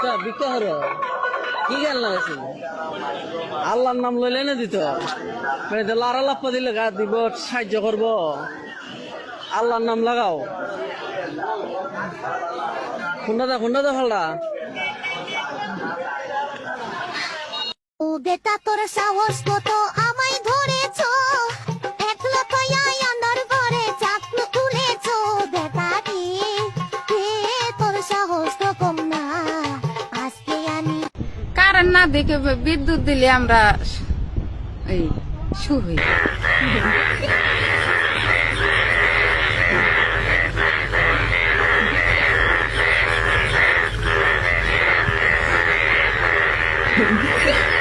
কোথা বিক্রি আল্লাহর নাম লইলে না দিত? মানে লারা দিলে গা দিব, সাহায্য করব। আল্লাহর নাম লাগাও। খুন্ডা দা খুন্ডা দা ফালটা ও বেটা, তোর সাহস কত? না দেখে বিদ্যুৎ দিলে আমরা ও